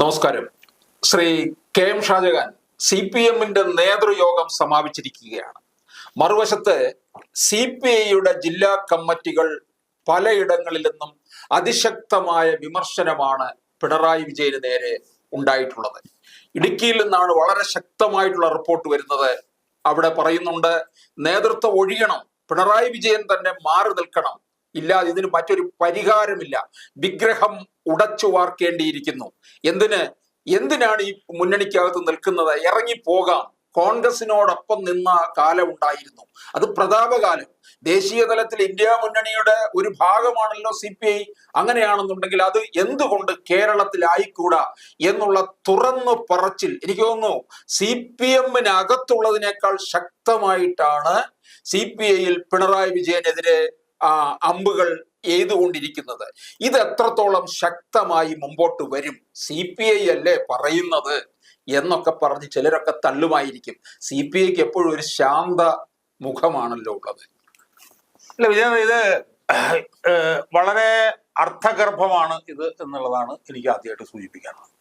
നമസ്കാരം. Shri K M Shajahan C P എമ്മിന്റെ നേതൃയോഗം സമാപിച്ചിരിക്കുകയാണ്. മറുവശത്ത് സി പി ഐയുടെ ജില്ലാ കമ്മിറ്റികൾ പലയിടങ്ങളിൽ നിന്നും അതിശക്തമായ വിമർശനമാണ് പിണറായി വിജയന് നേരെ ഉണ്ടായിട്ടുള്ളത്. ഇടുക്കിയിൽ നിന്നാണ് വളരെ ശക്തമായിട്ടുള്ള റിപ്പോർട്ട് വരുന്നത്. അവിടെ പറയുന്നുണ്ട് നേതൃത്വം ഒഴിയണം പിണറായി വിജയൻ തന്നെ മാറി നിൽക്കണം ഇല്ലാതെ ഇതിന് മറ്റൊരു പരിഹാരമില്ല. വിഗ്രഹം ഉടച്ചു വാർക്കേണ്ടിയിരിക്കുന്നു. എന്തിന്? എന്തിനാണ് ഈ മുന്നണിക്കകത്ത് നിൽക്കുന്നത്? ഇറങ്ങിപ്പോകാം. കോൺഗ്രസിനോടൊപ്പം നിന്ന കാലം ഉണ്ടായിരുന്നു. അത് പ്രതാപകാലം. ദേശീയ തലത്തിൽ ഇന്ത്യ മുന്നണിയുടെ ഒരു ഭാഗമാണല്ലോ സി പി ഐ. അങ്ങനെയാണെന്നുണ്ടെങ്കിൽ അത് എന്തുകൊണ്ട് കേരളത്തിലായിക്കൂടാ എന്നുള്ള തുറന്നു പറച്ചിൽ. എനിക്ക് തോന്നുന്നു സി പി എമ്മിനകത്തുള്ളതിനേക്കാൾ ശക്തമായിട്ടാണ് സി പി ഐയിൽ പിണറായി വിജയനെതിരെ അമ്പുകൾ എയ്തുകൊണ്ടിരിക്കുന്നത് ഇത് എത്രത്തോളം ശക്തമായി മുമ്പോട്ട് വരും? സി പി ഐ അല്ലേ പറയുന്നത്? എന്നൊക്കെ പറഞ്ഞ് ചിലരൊക്കെ തള്ളുമായിരിക്കും. സി പി ഐക്ക് എപ്പോഴും ഒരു ശാന്ത മുഖമാണല്ലോ ഉള്ളത്. അല്ല വിജയ ഇത് വളരെ അർത്ഥഗർഭമാണ് ഇത് എന്നുള്ളതാണ് എനിക്ക് ആദ്യമായിട്ട് സൂചിപ്പിക്കാനുള്ളത്.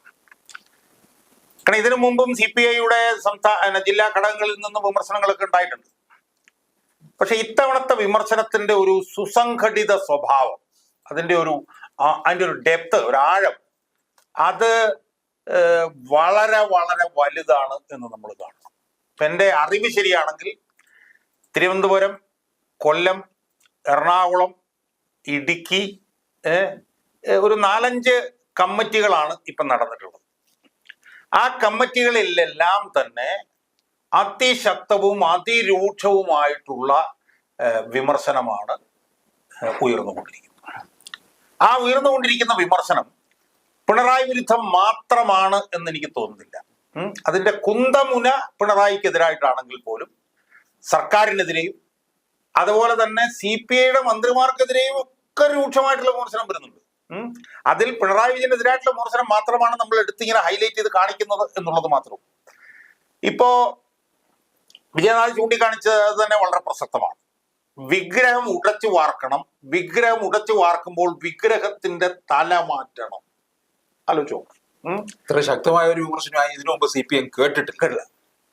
കാരണം ഇതിനു മുമ്പും സി പി ഐയുടെ സംസ്ഥാന ജില്ലാ ഘടകങ്ങളിൽ നിന്നും വിമർശനങ്ങളൊക്കെ ഉണ്ടായിട്ടുണ്ട്. പക്ഷെ ഇത്തവണത്തെ വിമർശനത്തിന്റെ ഒരു സുസംഘടിത സ്വഭാവം അതിന്റെ ഒരു അതിന്റെ ഒരു ഡെപ്ത് ഒരു ആഴം അത് വളരെ വളരെ വലുതാണ് എന്ന് നമ്മൾ കാണണം. എന്റെ അറിവ് ശരിയാണെങ്കിൽ തിരുവനന്തപുരം കൊല്ലം എറണാകുളം ഇടുക്കി ഒരു നാലഞ്ച് കമ്മിറ്റികളാണ് ഇപ്പം നടന്നിട്ടുള്ളത്. ആ കമ്മിറ്റികളിലെല്ലാം തന്നെ അതിശക്തവും അതിരൂക്ഷവുമായിട്ടുള്ള വിമർശനമാണ് ഉയർന്നുകൊണ്ടിരിക്കുന്നത്. ആ ഉയർന്നുകൊണ്ടിരിക്കുന്ന വിമർശനം പിണറായി വിരുദ്ധം മാത്രമാണ് എന്ന് എനിക്ക് തോന്നുന്നില്ല അതിന്റെ കുന്തമുന പിണറായിക്കെതിരായിട്ടാണെങ്കിൽ പോലും സർക്കാരിനെതിരെയും അതുപോലെ തന്നെ സി പി ഐയുടെ മന്ത്രിമാർക്കെതിരെയും ഒക്കെ രൂക്ഷമായിട്ടുള്ള വിമർശനം വരുന്നുണ്ട്. അതിൽ പിണറായി വിജയനെതിരായിട്ടുള്ള വിമർശനം മാത്രമാണ് നമ്മൾ എടുത്തിങ്ങനെ ഹൈലൈറ്റ് ചെയ്ത് കാണിക്കുന്നത് എന്നുള്ളത് മാത്രം. ഇപ്പോ വിജയനാഥ് ചൂണ്ടിക്കാണിച്ചത് തന്നെ വളരെ പ്രസക്തമാണ്. വിഗ്രഹം ഉടച്ചു വാർക്കണം. വിഗ്രഹം ഉടച്ചു വാർക്കുമ്പോൾ വിഗ്രഹത്തിന്റെ തല മാറ്റണം. ആലോചിച്ചോ ഇത്ര ശക്തമായ ഒരു വിമർശനമായി ഇതിനു മുമ്പ് സി പി എം കേട്ടിട്ടില്ല.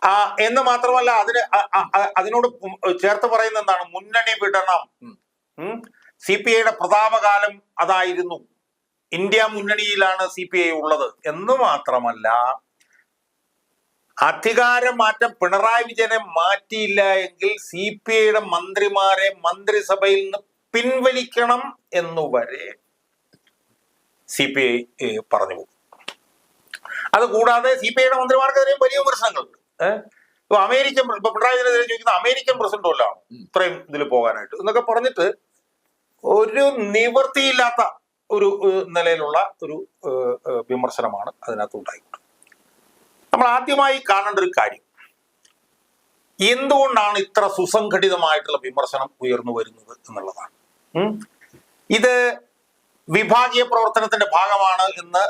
ആ എന്ന് മാത്രമല്ല അതിന് അതിനോട് ചേർത്ത് പറയുന്ന എന്താണ്? മുന്നണി വിടണം. സി പി ഐയുടെ പ്രതാപകാലം അതായിരുന്നു. ഇന്ത്യ മുന്നണിയിലാണ് സി പി ഐ ഉള്ളത്. എന്ന് മാത്രമല്ല അധികാര മാറ്റം പിണറായി വിജയനെ മാറ്റിയില്ല എങ്കിൽ സി പി ഐയുടെ മന്ത്രിമാരെ മന്ത്രിസഭയിൽ നിന്ന് പിൻവലിക്കണം എന്നുവരെ സി പി ഐ പറഞ്ഞു പോകും. അതുകൂടാതെ സി പി ഐയുടെ മന്ത്രിമാർക്കെതിരെയും വലിയ വിമർശനങ്ങളുണ്ട്. ഏഹ് ഇപ്പൊ അമേരിക്കൻ ഇപ്പൊ പിണറായി വിജയനെതിരെ ചോദിക്കുന്ന അമേരിക്കൻ പ്രസിഡന്റ് കൊല്ലാണ്? ഇത്രയും ഇതിൽ പോകാനായിട്ട് എന്നൊക്കെ പറഞ്ഞിട്ട് ഒരു നിവൃത്തിയില്ലാത്ത ഒരു നിലയിലുള്ള ഒരു വിമർശനമാണ് അതിനകത്ത് ഉണ്ടായിട്ടുള്ളത് നമ്മൾ ആദ്യമായി കാണേണ്ട ഒരു കാര്യം. എന്തുകൊണ്ടാണ് ഇത്ര സുസംഘടിതമായിട്ടുള്ള വിമർശനം ഉയർന്നു വരുന്നത് എന്നുള്ളതാണ്. ഇത് വിഭാഗീയ പ്രവർത്തനത്തിന്റെ ഭാഗമാണ് എന്ന്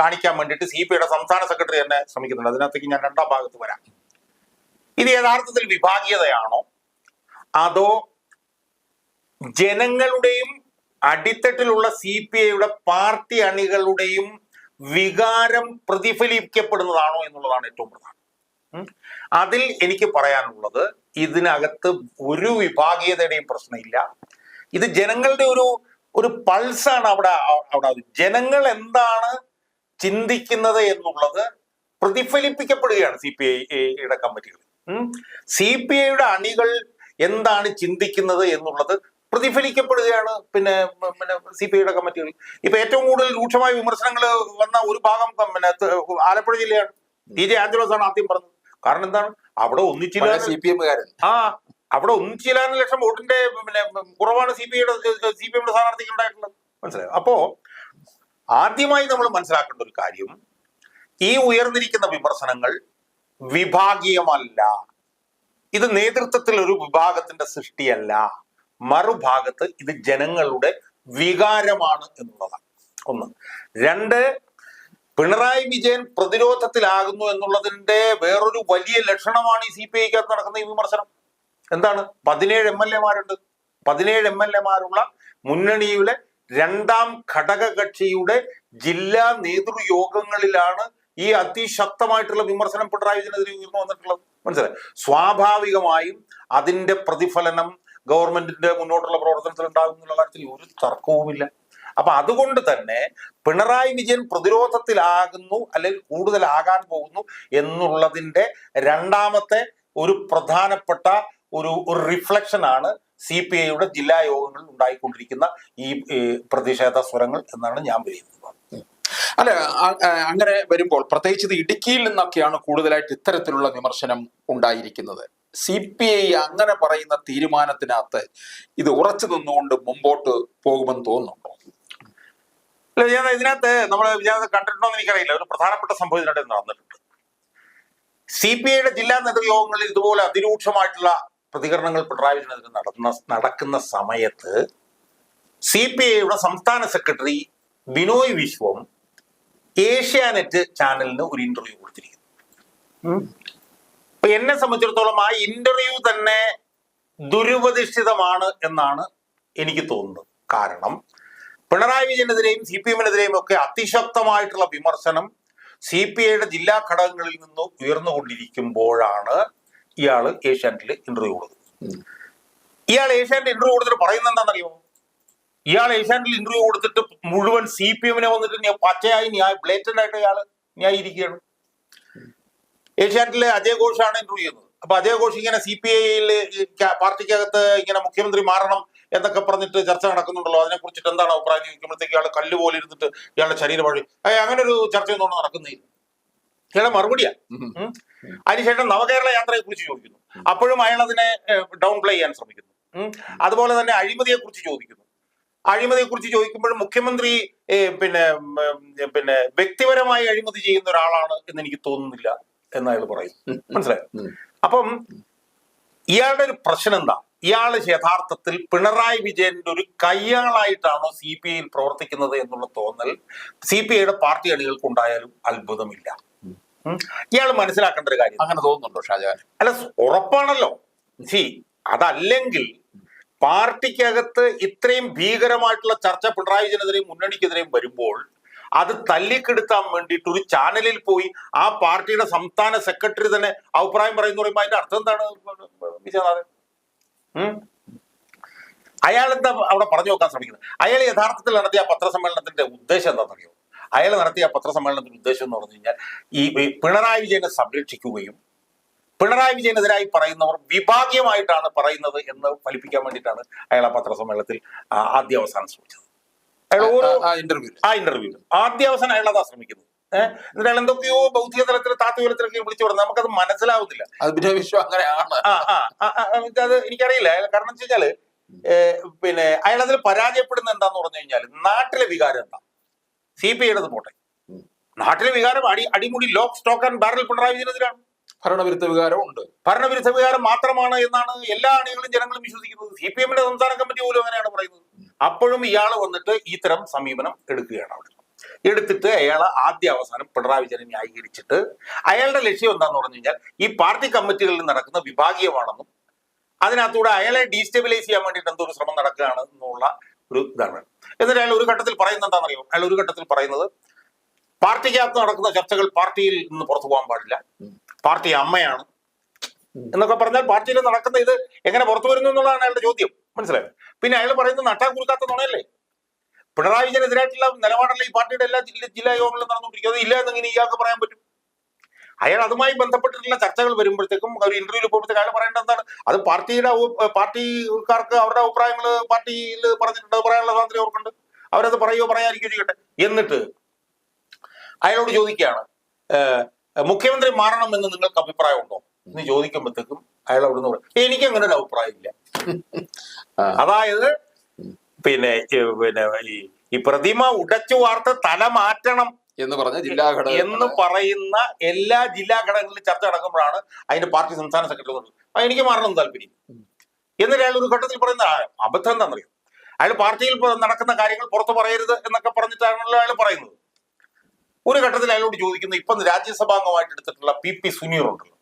കാണിക്കാൻ വേണ്ടിയിട്ട് സി പി ഐയുടെ സംസ്ഥാന സെക്രട്ടറി തന്നെ ശ്രമിക്കുന്നുണ്ട്. അതിനകത്തേക്ക് ഞാൻ രണ്ടാം ഭാഗത്ത് വരാം. ഇത് യഥാർത്ഥത്തിൽ വിഭാഗീയതയാണോ? അതോ ജനങ്ങളുടെയും അടിത്തട്ടിലുള്ള സി പി ഐയുടെ പാർട്ടി അണികളുടെയും വികാരം പ്രതിഫലിക്കപ്പെടുന്നതാണോ എന്നുള്ളതാണ് ഏറ്റവും പ്രധാനം. അതിൽ എനിക്ക് പറയാനുള്ളത് ഇതിനകത്ത് ഒരു വിഭാഗീയതയുടെയും പ്രശ്നമില്ല. ഇത് ജനങ്ങളുടെ ഒരു ഒരു പൾസാണ് അവിടെ അവിടെ ജനങ്ങൾ എന്താണ് ചിന്തിക്കുന്നത് എന്നുള്ളത് പ്രതിഫലിപ്പിക്കപ്പെടുകയാണ് സി പി ഐയുടെ കമ്മിറ്റികൾ സി പി ഐയുടെ അണികൾ എന്താണ് ചിന്തിക്കുന്നത് എന്നുള്ളത് പ്രതിഫലിക്കപ്പെടുകയാണ്. പിന്നെ പിന്നെ സി പി ഐയുടെ കമ്മിറ്റികൾ. ഇപ്പൊ ഏറ്റവും കൂടുതൽ രൂക്ഷമായ വിമർശനങ്ങൾ വന്ന ഒരു ഭാഗം പിന്നെ ആലപ്പുഴ ജില്ലയാണ്. ടി ജെ ആഞ്ചലോസ് ആണ് ആദ്യം പറഞ്ഞത്. കാരണം എന്താണ്? അവിടെ ഒന്നിച്ചില്ല സി പി എമ്മുകാരൻ ആ അവിടെ ഒന്നിച്ചില്ല ലക്ഷം വോട്ടിന്റെ പിന്നെ കുറവാണ് സി പി ഐയുടെ സി പി എമ്മിന്റെ സ്ഥാനാർത്ഥിക്ക് ഉണ്ടായിട്ടുള്ളത്. മനസ്സിലായോ? അപ്പോ ആദ്യമായി നമ്മൾ മനസ്സിലാക്കേണ്ട ഒരു കാര്യം ഈ ഉയർന്നിരിക്കുന്ന വിമർശനങ്ങൾ വിഭാഗീയമല്ല. ഇത് നേതൃത്വത്തിൽ ഒരു വിഭാഗത്തിന്റെ സൃഷ്ടിയല്ല. മറുഭാഗത്ത് ഇത് ജനങ്ങളുടെ വികാരമാണ് എന്നുള്ളതാണ്. ഒന്ന്. രണ്ട് പിണറായി വിജയൻ പ്രതിരോധത്തിലാകുന്നു എന്നുള്ളതിന്റെ വേറൊരു വലിയ ലക്ഷണമാണ് ഈ സി പി ഐക്കകത്ത് നടക്കുന്ന ഈ വിമർശനം. എന്താണ്? പതിനേഴ് എം എൽ എമാരുണ്ട്. പതിനേഴ് എം എൽ എമാരുള്ള മുന്നണിയിലെ രണ്ടാം ഘടകകക്ഷിയുടെ ജില്ലാ നേതൃയോഗങ്ങളിലാണ് ഈ അതിശക്തമായിട്ടുള്ള വിമർശനം പിണറായി വിജയനെതിരെ ഉയർന്നു വന്നിട്ടുള്ളത്. മനസ്സിലായി? സ്വാഭാവികമായും അതിന്റെ പ്രതിഫലനം ഗവൺമെന്റിന്റെ മുന്നോട്ടുള്ള പ്രവർത്തനത്തിൽ ഉണ്ടാകും എന്നുള്ള കാര്യത്തിൽ ഒരു തർക്കവുമില്ല. അപ്പൊ അതുകൊണ്ട് തന്നെ പിണറായി വിജയൻ പ്രതിരോധത്തിലാകുന്നു അല്ലെങ്കിൽ കൂടുതലാകാൻ പോകുന്നു എന്നുള്ളതിന്റെ രണ്ടാമത്തെ ഒരു പ്രധാനപ്പെട്ട ഒരു റിഫ്ലക്ഷൻ ആണ് സി പി ഐയുടെ ജില്ലാ യോഗങ്ങളിൽ ഉണ്ടായിക്കൊണ്ടിരിക്കുന്ന ഈ പ്രതിഷേധ സ്വരങ്ങൾ എന്നാണ് ഞാൻ വിലയിരുത്തുന്നത്. അല്ല അങ്ങനെ വരുമ്പോൾ പ്രത്യേകിച്ച് ഇടുക്കിയിൽ നിന്നൊക്കെയാണ് കൂടുതലായിട്ട് ഇത്തരത്തിലുള്ള വിമർശനം ഉണ്ടായിരിക്കുന്നത്. സി പി ഐ അങ്ങനെ പറയുന്ന തീരുമാനത്തിനകത്ത് ഇത് ഉറച്ചു നിന്നുകൊണ്ട് മുമ്പോട്ട് പോകുമെന്ന് തോന്നുന്നുണ്ടോ? ഞാൻ ഇതിനകത്ത് നമ്മൾ ഇതിനകത്ത് കണ്ടിട്ടുണ്ടോ എന്ന് എനിക്കറിയില്ല. ഒരു പ്രധാനപ്പെട്ട സംഭവം ഇതിനകത്ത് നടന്നിട്ടുണ്ട്. സി പി ഐയുടെ ജില്ലാ നേതൃയോഗങ്ങളിൽ ഇതുപോലെ അതിരൂക്ഷമായിട്ടുള്ള പ്രതികരണങ്ങൾ പിണറായി വിജയനെതിരെ നടന്ന നടക്കുന്ന സമയത്ത് സി പി ഐയുടെ സംസ്ഥാന സെക്രട്ടറി ബിനോയ് വിശ്വം ഏഷ്യാനെറ്റ് ചാനലിന് ഒരു ഇന്റർവ്യൂ കൊടുത്തിരിക്കുന്നു. അപ്പൊ എന്നെ സംബന്ധിച്ചിടത്തോളം ആ ഇന്റർവ്യൂ തന്നെ ദുരുപതിഷ്ഠിതമാണ് എന്നാണ് എനിക്ക് തോന്നുന്നത്. കാരണം പിണറായി വിജയനെതിരെയും സി പി എമ്മിനെതിരെയും ഒക്കെ അതിശക്തമായിട്ടുള്ള വിമർശനം സി പി ഐയുടെ ജില്ലാ ഘടകങ്ങളിൽ നിന്ന് ഉയർന്നുകൊണ്ടിരിക്കുമ്പോഴാണ് ഇയാൾ ഏഷ്യാനെറ്റിൽ ഇന്റർവ്യൂ കൊടുത്തത് ഇയാൾ ഏഷ്യാനെറ്റ് ഇന്റർവ്യൂ കൊടുത്തിട്ട് പറയുന്നത് എന്താണെന്നറിയോ ഇയാൾ ഏഷ്യാനെറ്റിൽ ഇന്റർവ്യൂ കൊടുത്തിട്ട് മുഴുവൻ സി പി എമ്മിനെ വന്നിട്ട് പച്ചയായി ന്യായ ബ്ലേറ്റന്റ് ആയിട്ട് ഇയാൾ ന്യായീകരിക്കുകയാണ്. ഏഷ്യാനെറ്റിലെ അജയ് ഘോഷാണ് ഇന്റർവ്യൂ ചെയ്യുന്നത്. അപ്പൊ അജയ് ഘോഷ് ഇങ്ങനെ സി പി ഐയിൽ പാർട്ടിക്കകത്ത് ഇങ്ങനെ മുഖ്യമന്ത്രി മാറണം എന്നൊക്കെ പറഞ്ഞിട്ട് ചർച്ച നടക്കുന്നുണ്ടല്ലോ. അതിനെ കുറിച്ചിട്ട് എന്താണ് അഭിപ്രായം? ചോദിക്കുമ്പോഴത്തേക്ക് ഇയാൾ കല്ല് പോലെ ഇരുന്നിട്ട് ഇയാളുടെ ശരീരം വഴി അങ്ങനെ ഒരു ചർച്ചയൊന്നും നടക്കുന്നില്ല. ഇയാളെ മറുപടിയാ. അതിനുശേഷം നവകേരള യാത്രയെ കുറിച്ച് ചോദിക്കുന്നു. അപ്പോഴും അയാൾ അതിനെ ഡൗൺ പ്ലേ ചെയ്യാൻ ശ്രമിക്കുന്നു. അതുപോലെ തന്നെ അഴിമതിയെ കുറിച്ച് ചോദിക്കുന്നു. അഴിമതിയെ കുറിച്ച് ചോദിക്കുമ്പോഴും മുഖ്യമന്ത്രി പിന്നെ പിന്നെ വ്യക്തിപരമായി അഴിമതി ചെയ്യുന്ന ഒരാളാണ് എന്ന് എനിക്ക് തോന്നുന്നില്ല. എന്ന് അയാൾ പറയും മനസ്സിലായോ? അപ്പം ഇയാളുടെ ഒരു പ്രശ്നം എന്താ ഇയാൾ യഥാർത്ഥത്തിൽ പിണറായി വിജയന്റെ ഒരു കയ്യാളായിട്ടാണോ സി പി ഐയിൽ പ്രവർത്തിക്കുന്നത് എന്നുള്ള തോന്നൽ സി പി ഐയുടെ പാർട്ടി അണികൾക്ക് ഉണ്ടായാലും അത്ഭുതമില്ല ഇയാൾ മനസ്സിലാക്കേണ്ട ഒരു കാര്യം. അങ്ങനെ തോന്നുന്നുണ്ടോ ഷാജാൻ അല്ല ഉറപ്പാണല്ലോ. സി അതല്ലെങ്കിൽ പാർട്ടിക്കകത്ത് ഇത്രയും ഭീകരമായിട്ടുള്ള ചർച്ച പിണറായി വിജയനെതിരെയും മുന്നണിക്കെതിരെയും വരുമ്പോൾ അത് തല്ലിക്കെടുത്താൻ വേണ്ടിയിട്ട് ഒരു ചാനലിൽ പോയി ആ പാർട്ടിയുടെ സംസ്ഥാന സെക്രട്ടറി തന്നെ അഭിപ്രായം പറയുന്നു പറയുമ്പോൾ അതിന്റെ അർത്ഥം എന്താണ്? വിജയനാഥൻ. അയാൾ എന്താ അവിടെ പറഞ്ഞു നോക്കാൻ ശ്രമിക്കുന്നത്? അയാൾ യഥാർത്ഥത്തിൽ നടത്തിയ പത്രസമ്മേളനത്തിന്റെ ഉദ്ദേശം എന്താണെന്നറിയോ? അയാൾ നടത്തിയ പത്രസമ്മേളനത്തിന്റെ ഉദ്ദേശം എന്ന് പറഞ്ഞു കഴിഞ്ഞാൽ ഈ പിണറായി വിജയനെ സംരക്ഷിക്കുകയും പിണറായി വിജയനെതിരായി പറയുന്നവർ വിഭാഗീയമായിട്ടാണ് പറയുന്നത് എന്ന് ഫലിപ്പിക്കാൻ വേണ്ടിയിട്ടാണ് അയാൾ ആ പത്രസമ്മേളനത്തിൽ ആദ്യ അവസാനം ശ്രമിച്ചത്. അയാൾ ഓരോ ആ ഇന്റർവ്യൂ ആ ഇന്റർവ്യൂ ആദ്യ അവസാനം അയാൾ അതാ ശ്രമിക്കുന്നത്. ഏഹ് എന്നിട്ട് അയാൾ എന്തൊക്കെയോ ഭൗതിക തലത്തിൽ താത്വികതലത്തിലൊക്കെ വിളിച്ചു പറഞ്ഞു. നമുക്കത് മനസ്സിലാവുന്നില്ല. അത് അങ്ങനെയാണ്. എനിക്കറിയില്ല. കാരണം വെച്ച് കഴിഞ്ഞാൽ പിന്നെ അയാൾ അതിൽ പരാജയപ്പെടുന്ന എന്താന്ന് പറഞ്ഞു കഴിഞ്ഞാൽ നാട്ടിലെ വികാരം എന്താ? സി പി ഐയുടെ പോട്ടെ. നാട്ടിലെ വികാരം അടി അടിമുടി lock stock and barrel Pinarayi വിജയനെതിരാണ്. ഭരണവിരുദ്ധ വികാരം ഉണ്ട്. ഭരണവിരുദ്ധ വികാരം മാത്രമാണ് എന്നാണ് എല്ലാ അണികളും ജനങ്ങളും വിശ്വസിക്കുന്നത്. സി പി എമ്മിന്റെ സംസ്ഥാന കമ്മിറ്റി പോലും അങ്ങനെയാണ് പറയുന്നത്. അപ്പോഴും ഇയാൾ വന്നിട്ട് ഇത്തരം സമീപനം എടുക്കുകയാണ് അവിടെ. എടുത്തിട്ട് അയാൾ ആദ്യ അവസാനം പിണറായി വിജയനെ ന്യായീകരിച്ചിട്ട് അയാളുടെ ലക്ഷ്യം എന്താന്ന് പറഞ്ഞു കഴിഞ്ഞാൽ ഈ പാർട്ടി കമ്മിറ്റികളിൽ നടക്കുന്ന വിഭാഗീയമാണെന്നും അതിനകത്തൂടെ അയാളെ ഡീസ്റ്റെബിലൈസ് ചെയ്യാൻ വേണ്ടിയിട്ട് എന്തോ ഒരു ശ്രമം നടക്കുകയാണ് എന്നുള്ള ഒരു ഇതാണ്. എന്നിട്ട് അയാൾ ഒരു ഘട്ടത്തിൽ പറയുന്നത് എന്താണെന്നറിയോ അയാൾ ഒരു ഘട്ടത്തിൽ പറയുന്നത് പാർട്ടിക്കകത്ത് നടക്കുന്ന ചർച്ചകൾ പാർട്ടിയിൽ നിന്ന് പുറത്തു പോകാൻ പാടില്ല. പാർട്ടി അമ്മയാണ്. എന്നൊക്കെ പറഞ്ഞാൽ പാർട്ടിയിൽ നടക്കുന്ന ഇത് എങ്ങനെ പുറത്തു വരുന്നു എന്നുള്ളതാണ് അയാളുടെ ചോദ്യം. മനസ്സിലായത് പിന്നെ അയാൾ പറയുന്നത് നട്ടാൻ കുറുക്കാത്ത നുണയല്ലേ? പിണറായി വിജയനെതിരായിട്ടുള്ള നിലപാടല്ല ഈ പാർട്ടിയുടെ എല്ലാ ജില്ല യോഗങ്ങളിലും നടന്നുകൊണ്ടിരിക്കുന്നത് ഇല്ല എന്നെങ്ങനെ ഇയാൾക്ക് പറയാൻ പറ്റും. അയാൾ അതുമായി ബന്ധപ്പെട്ടിട്ടുള്ള ചർച്ചകൾ വരുമ്പോഴത്തേക്കും ഒരു ഇന്റർവ്യൂവിൽ പോകുമ്പോഴത്തേക്കും അയാൾ പറയേണ്ടത് എന്താണ്? അത് പാർട്ടിയുടെ പാർട്ടിക്കാർക്ക് അവരുടെ അഭിപ്രായങ്ങൾ പാർട്ടിയിൽ പറഞ്ഞിട്ടുണ്ട്. പറയാനുള്ള സ്വാതന്ത്ര്യം അവർക്കുണ്ട്. അവരത് പറയുകയോ പറയാതിരിക്കുകയോ ചെയ്യട്ടെ. എന്നിട്ട് അയാളോട് ചോദിക്കുകയാണ് മുഖ്യമന്ത്രി മാറണം എന്ന് നിങ്ങൾക്ക് അഭിപ്രായമുണ്ടോ? എന്ന് ചോദിക്കുമ്പോഴത്തേക്കും അയാൾ അവിടുന്ന് പറയും എനിക്ക് അങ്ങനെ ഒരു അഭിപ്രായം ഇല്ല അതായത് പിന്നെ പിന്നെ ഈ പ്രതിമ ഉടച്ചു വാർത്ത് തല മാറ്റണം എന്ന് പറഞ്ഞ ജില്ലാ ഘടകം എന്ന് പറയുന്ന എല്ലാ ജില്ലാ ഘടകങ്ങളിലും ചർച്ച നടക്കുമ്പോഴാണ് അതിന്റെ പാർട്ടി സംസ്ഥാന സെക്രട്ടറി ആ എനിക്ക് മാറണം താല്പര്യം എന്നിട്ട് അയാൾ ഒരു ഘട്ടത്തിൽ പറയുന്ന അബദ്ധം എന്താണെന്നറിയാം? അയാൾ പാർട്ടിയിൽ നടക്കുന്ന കാര്യങ്ങൾ പുറത്തു പറയരുത് എന്നൊക്കെ പറഞ്ഞിട്ടാണല്ലോ അയാൾ പറയുന്നത്. ഒരു ഘട്ടത്തിൽ അയാളോട് ചോദിക്കുന്നു ഇപ്പം രാജ്യസഭാംഗമായിട്ട് എടുത്തിട്ടുള്ള പി പി സുനീർ ഉണ്ടല്ലോ.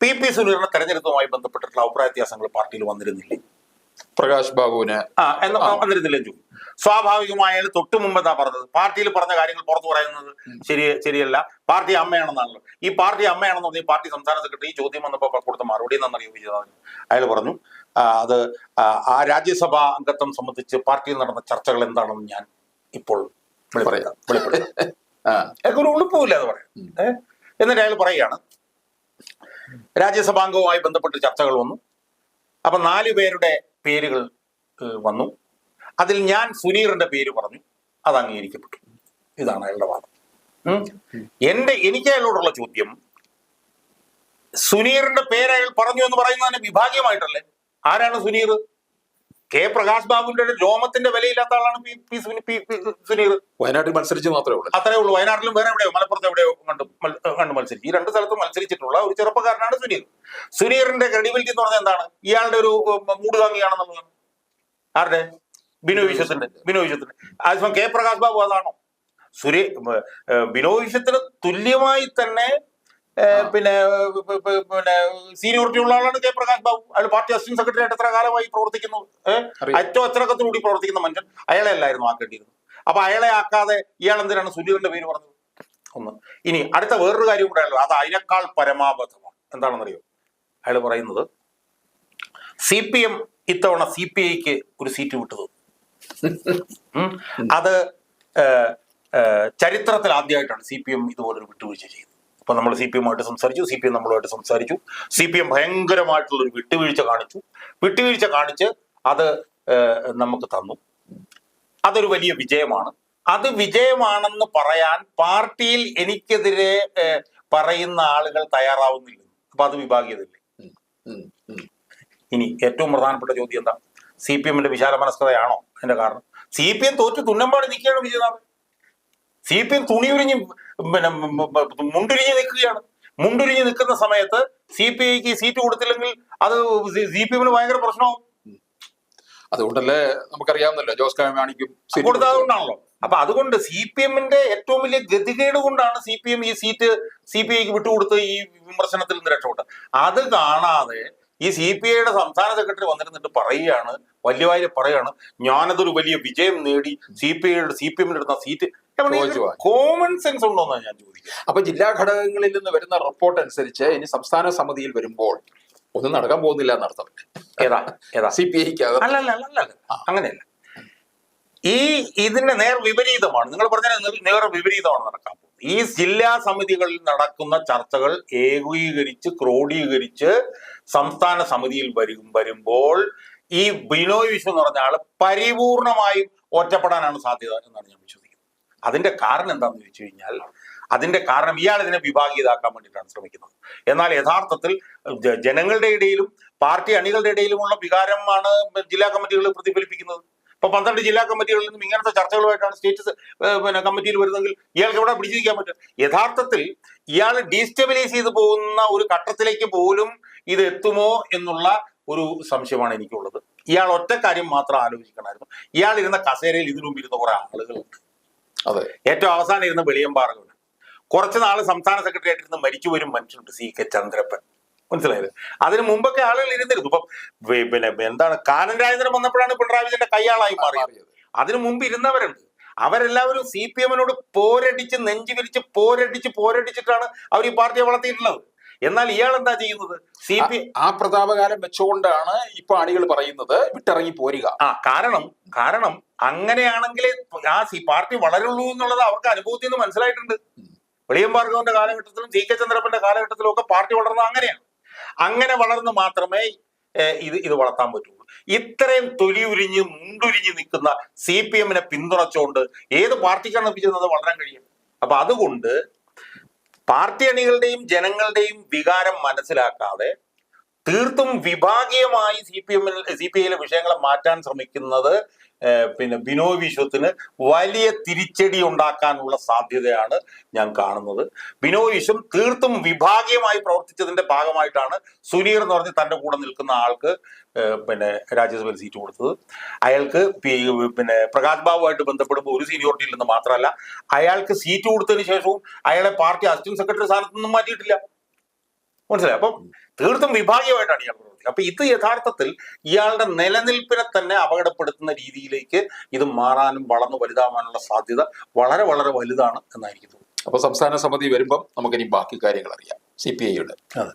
പി പി സുനീറിന്റെ തെരഞ്ഞെടുപ്പുമായി ബന്ധപ്പെട്ടിട്ടുള്ള അഭിപ്രായ വ്യത്യാസങ്ങൾ പാർട്ടിയിൽ വന്നിരുന്നില്ലേ? പ്രകാശ് ബാബുവിന് ആ എന്ന വന്നിരുന്നില്ലെന്ന് ചോദിക്കും. സ്വാഭാവികമായാലും തൊട്ടു മുമ്പ് എന്താ പറഞ്ഞത്. പാർട്ടിയിൽ പറഞ്ഞ കാര്യങ്ങൾ പുറത്തു പറയുന്നത് ശരി ശരിയല്ല. പാർട്ടി അമ്മയാണെന്നാണല്ലോ. ഈ പാർട്ടി അമ്മയാണെന്ന് പറഞ്ഞ പാർട്ടി സംസ്ഥാന സെക്രട്ടറി ഈ ചോദ്യം വന്നപ്പോൾ കൊടുത്ത മറുപടി എന്നറിയോ വിജയനാഥൻ അയാൾ പറഞ്ഞു അത് ആ, ആ രാജ്യസഭാ അംഗത്വം സംബന്ധിച്ച് പാർട്ടിയിൽ നടന്ന ചർച്ചകൾ എന്താണെന്ന് ഞാൻ ഇപ്പോൾ വെളിപ്പെടുത്താം. വെളിപ്പെടുത്താം. എനിക്ക് ഒരു ഉളുപ്പുമില്ല എന്ന് പറയാം. ഏഹ് എന്നിട്ട് അയാൾ പറയുകയാണ് രാജ്യസഭാംഗവുമായി ബന്ധപ്പെട്ട് ചർച്ചകൾ വന്നു. അപ്പൊ നാല് പേരുടെ പേരുകൾ വന്നു. അതിൽ ഞാൻ സുനീറിന്റെ പേര് പറഞ്ഞു. അത് അംഗീകരിക്കപ്പെട്ടു. ഇതാണ് അയാളുടെ വാദം. എന്റെ എനിക്ക് അയാളോടുള്ള ചോദ്യം സുനീറിന്റെ പേര് അയാൾ പറഞ്ഞു എന്ന് പറയുന്നതിന് വിഭാഗീയമായിട്ടല്ലേ? ആരാണ് സുനീർ കെ പ്രകാശ് ബാബുവിന്റെ രോമത്തിന്റെ വിലയില്ലാത്ത ആളാണ് പി പി സുനി- പി- പി സുനീർ വയനാട്ടിൽ മത്സരിച്ച് മാത്രമേ ഉള്ളൂ. അത്രേ ഉള്ളൂ. വയനാട്ടിലും വേറെ എവിടെയോ മലപ്പുറത്ത് എവിടെയോ കണ്ടു കണ്ടു മത്സരിച്ചു. ഈ രണ്ട് സ്ഥലത്തും മത്സരിച്ചിട്ടുള്ള ഒരു ചെറുപ്പക്കാരനാണ് സുനീർ സുനീറിന്റെ ക്രെഡിബിലിറ്റി എന്ന് പറഞ്ഞാൽ എന്താണ്? ഇയാളുടെ ഒരു ഉം, മൂടുതാങ്ങിയാണെന്നുള്ളതാണ് ആരുടെ? ബിനോ വിശ്വത്തിന്റെ ബിനോ വിശ്വത്തിന്റെ ആദ്യം കെ പ്രകാശ് ബാബു അതാണോ? സുരേ ബിനോ വിശ്വത്തിന് തുല്യമായി തന്നെ പിന്നെ പിന്നെ സീനിയോറിറ്റി ഉള്ള ആളാണ് ജയപ്രകാശ് ബാബു. അയാൾ പാർട്ടി അസിസ്റ്റന്റ് സെക്രട്ടറി ആയിട്ട് എത്ര കാലമായി പ്രവർത്തിക്കുന്നു? അറ്റോ അച്ചടക്കത്തോടുകൂടി പ്രവർത്തിക്കുന്ന മനുഷ്യൻ. അയാളെ അല്ലായിരുന്നു ആക്കേണ്ടിയിരുന്നത്. അപ്പൊ അയാളെ ആക്കാതെ ഇയാൾ എന്തിനാണ് സുനീറിന്റെ പേര് പറഞ്ഞത്? ഒന്ന്. ഇനി അടുത്ത വേറൊരു കാര്യം കൂടെ അത് അതിനേക്കാൾ പരമാബദ്ധമാണ്. എന്താണെന്നറിയോ? അയാൾ പറയുന്നത് സി പി എം ഇത്തവണ സി പി ഐക്ക് ഒരു സീറ്റ് വിട്ടത്. അത് ചരിത്രത്തിൽ ആദ്യമായിട്ടാണ് സി പി എം ഇതുപോലൊരു വിട്ടുവീഴ്ച ചെയ്തത് അപ്പൊ നമ്മൾ സി പി എമ്മുമായിട്ട് സംസാരിച്ചു സി പി എം നമ്മളുമായിട്ട് സംസാരിച്ചു. സി പി എം ഭയങ്കരമായിട്ടുള്ള ഒരു വിട്ടുവീഴ്ച കാണിച്ചു. വിട്ടുവീഴ്ച കാണിച്ച് അത് നമുക്ക് തന്നു. അതൊരു വലിയ വിജയമാണ്. അത് വിജയമാണെന്ന് പറയാൻ പാർട്ടിയിൽ എനിക്കെതിരെ പറയുന്ന ആളുകൾ തയ്യാറാവുന്നില്ല. അപ്പൊ അത് വിഭാഗീയതല്ലേ. ഇനി ഏറ്റവും പ്രധാനപ്പെട്ട ചോദ്യം എന്താ? സി പി എമ്മിന്റെ വിശാല മനസ്കതയാണോ അതിന്റെ കാരണം? സി പി എം തോറ്റ് തുന്നമ്പാട് നിൽക്കുകയാണ് വിജയനാഥ് സി പി എം തുണിയുരിഞ്ഞ് പിന്നെ മുണ്ടുരിഞ്ഞ് നിൽക്കുകയാണ്. മുണ്ടുരിഞ്ഞ് നിൽക്കുന്ന സമയത്ത് സി പി ഐക്ക് സീറ്റ് കൊടുത്തില്ലെങ്കിൽ അത് സി പി എമ്മിന് ഭയങ്കര പ്രശ്നമാവും. അതുകൊണ്ടല്ലേ നമുക്കറിയാവുന്നല്ലോ ജോസ് കെ മാണിക്കും സീറ്റ് കൊടുത്തതുകൊണ്ടാണല്ലോ അപ്പൊ അതുകൊണ്ട് സി പി എമ്മിന്റെ ഏറ്റവും വലിയ ഗതികേട് കൊണ്ടാണ് സി പി എം ഈ സീറ്റ് സി പി ഐക്ക് വിട്ടുകൊടുത്ത് ഈ വിമർശനത്തിൽ നിന്ന് രക്ഷപ്പെട്ടത്. അത് കാണാതെ ഈ സി പി ഐയുടെ സംസ്ഥാന സെക്രട്ടറി വന്നിരുന്നിട്ട് പറയുകയാണ് വലിയവായി പറയുകയാണ് ഞാനതൊരു വലിയ വിജയം നേടി സി പി ഐയുടെ സി പി എമ്മിന് എടുത്ത സീറ്റ്. കോമൺ സെൻസ് ഉണ്ടോന്നാണ് ഞാൻ ചോദിക്കുന്നത് അപ്പൊ ജില്ലാ ഘടകങ്ങളിൽ നിന്ന് വരുന്ന റിപ്പോർട്ട് അനുസരിച്ച് ഇനി സംസ്ഥാന സമിതിയിൽ വരുമ്പോൾ ഒന്നും നടക്കാൻ പോകുന്നില്ല എന്നർത്ഥം. ഏതാ? ഏതാ? സി പി ഐക്ക് അല്ല അല്ല അല്ല അല്ല അങ്ങനെയല്ല. ഈ ഇതിന്റെ നേർ വിപരീതമാണ്. നിങ്ങൾ പറഞ്ഞ നേർ വിപരീതമാണ് നടക്കാൻ പോകുന്നത്. ഈ ജില്ലാ സമിതികളിൽ നടക്കുന്ന ചർച്ചകൾ ഏകീകരിച്ച് ക്രോഡീകരിച്ച് സംസ്ഥാന സമിതിയിൽ വരും വരുമ്പോൾ ഈ ബിനോയ് വിശ്വം എന്ന് പറഞ്ഞ ആൾ പരിപൂർണമായും ഒറ്റപ്പെടാനാണ് സാധ്യത എന്നാണ് ഞാൻ വിശ്വസിക്കുന്നത്. അതിന്റെ കാരണം എന്താണെന്ന് ചോദിച്ചു കഴിഞ്ഞാൽ അതിന്റെ കാരണം ഇയാൾ ഇതിനെ വിഭാഗീയതാക്കാൻ വേണ്ടിയിട്ടാണ് ശ്രമിക്കുന്നത്. എന്നാൽ യഥാർത്ഥത്തിൽ ജനങ്ങളുടെ ഇടയിലും പാർട്ടി അണികളുടെ ഇടയിലുമുള്ള വികാരമാണ് ജില്ലാ കമ്മിറ്റികൾ പ്രതിഫലിപ്പിക്കുന്നത്. ഇപ്പൊ പന്ത്രണ്ട് ജില്ലാ കമ്മിറ്റികളിൽ നിന്നും ഇങ്ങനത്തെ ചർച്ചകളുമായിട്ടാണ് സ്റ്റേറ്റ് പിന്നെ കമ്മിറ്റിയിൽ വരുന്നതെങ്കിൽ ഇയാൾക്ക് എവിടെ പിടിച്ചിരിക്കാൻ പറ്റും? യഥാർത്ഥത്തിൽ ഇയാൾ ഡീസ്റ്റബിലൈസ് ചെയ്തു പോകുന്ന ഒരു ഘട്ടത്തിലേക്ക് പോലും ഇത് എത്തുമോ എന്നുള്ള ഒരു സംശയമാണ് എനിക്കുള്ളത്. ഇയാൾ ഒറ്റ കാര്യം മാത്രം ആലോചിക്കണമായിരുന്നു. ഇയാൾ ഇരുന്ന കസേരയിൽ ഇതിനു മുമ്പ് ഇരുന്ന കുറെ ആളുകളുണ്ട്. ഏറ്റവും അവസാനം ഇരുന്ന് വെളിയമ്പാറകവൻ കുറച്ച് നാൾ സംസ്ഥാന സെക്രട്ടറി ആയിട്ടിരുന്ന് മരിച്ചു വരും മനുഷ്യനുണ്ട് സി കെ ചന്ദ്രപ്പൻ. മനസ്സിലായത് അതിന് മുമ്പൊക്കെ ആളുകൾ ഇരുന്നിരുന്നു. ഇപ്പം പിന്നെ എന്താണ് കാനൻ രാജേന്ദ്രൻ വന്നപ്പോഴാണ് പിണറായി വിജയന്റെ കയ്യാളായി മാറിയത്. അതിനു മുമ്പ് ഇരുന്നവരുണ്ട്. അവരെല്ലാവരും സി പി എമ്മിനോട് പോരടിച്ച് നെഞ്ചു വിരിച്ച് പോരടിച്ച് പോരടിച്ചിട്ടാണ് അവർ ഈ പാർട്ടിയെ വളർത്തിയിട്ടുള്ളത്. എന്നാൽ ഇയാൾ എന്താ ചെയ്യുന്നത്? സി പി ആ പ്രതാപകാലം വെച്ചുകൊണ്ടാണ് ഇപ്പൊ അണികൾ പറയുന്നത് വിട്ടിറങ്ങി പോരുക. ആ കാരണം കാരണം അങ്ങനെയാണെങ്കിലേ ആ സി പാർട്ടി വളരുള്ളൂ എന്നുള്ളത് അവർക്ക് അനുഭവത്തിൽ നിന്ന് മനസ്സിലായിട്ടുണ്ട്. വെളിയം ഭാർഗവന്റെ കാലഘട്ടത്തിലും സി കെ ചന്ദ്രപ്പന്റെ കാലഘട്ടത്തിലും ഒക്കെ പാർട്ടി വളർന്നത് അങ്ങനെയാണ്. അങ്ങനെ വളർന്ന് മാത്രമേ ഇത് ഇത് വളർത്താൻ പറ്റുള്ളൂ. ഇത്രയും തൊലിയുരിഞ്ഞ് മുണ്ടുരിഞ്ഞ് നിൽക്കുന്ന സി പി എമ്മിനെ പിന്തുണച്ചുകൊണ്ട് ഏത് പാർട്ടിക്കാണ് ലഭിച്ചത് വളരാൻ കഴിയും? അപ്പൊ അതുകൊണ്ട് പാർട്ടി അണികളുടെയും ജനങ്ങളുടെയും വികാരം മനസ്സിലാക്കാതെ തീർത്തും വിഭാഗീയമായി സി പി എമ്മിൽ സി പി ഐയിലെ വിഷയങ്ങളെ മാറ്റാൻ ശ്രമിക്കുന്നത് പിന്നെ ബിനോയ് വിശ്വത്തിന് വലിയ തിരിച്ചടി ഉണ്ടാക്കാനുള്ള സാധ്യതയാണ് ഞാൻ കാണുന്നത്. ബിനോയ് വിശ്വം തീർത്തും വിഭാഗീയമായി പ്രവർത്തിച്ചതിന്റെ ഭാഗമായിട്ടാണ് സുനീർ എന്ന് പറഞ്ഞ് തന്റെ കൂടെ നിൽക്കുന്ന ആൾക്ക് പിന്നെ രാജ്യസഭയിൽ സീറ്റ് കൊടുത്തത്. അയാൾക്ക് പിന്നെ പ്രകാശ് ബാബുമായിട്ട് ബന്ധപ്പെടുമ്പോൾ ഒരു സീനിയോറിറ്റി ഇല്ലെന്ന് മാത്രമല്ല അയാൾക്ക് സീറ്റ് കൊടുത്തതിന് ശേഷവും അയാളെ പാർട്ടി അസിസ്റ്റന്റ് സെക്രട്ടറി സ്ഥാനത്ത് നിന്നും മാറ്റിയിട്ടില്ല. മനസ്സിലായി? അപ്പം തീർത്തും വിഭാഗീയമായിട്ടാണ് ഇയാൾ പ്രവർത്തിക്കുന്നത്. അപ്പൊ ഇത് യഥാർത്ഥത്തിൽ ഇയാളുടെ നിലനിൽപ്പിനെ തന്നെ അപകടപ്പെടുത്തുന്ന രീതിയിലേക്ക് ഇത് മാറാനും വളർന്നു വലുതാവാനുള്ള സാധ്യത വളരെ വളരെ വലുതാണ് എന്നായിരിക്കും അപ്പൊ സംസ്ഥാന സമിതി വരുമ്പം നമുക്കിനി ബാക്കി കാര്യങ്ങൾ അറിയാം. സി പി ഐയുടെ അതെ.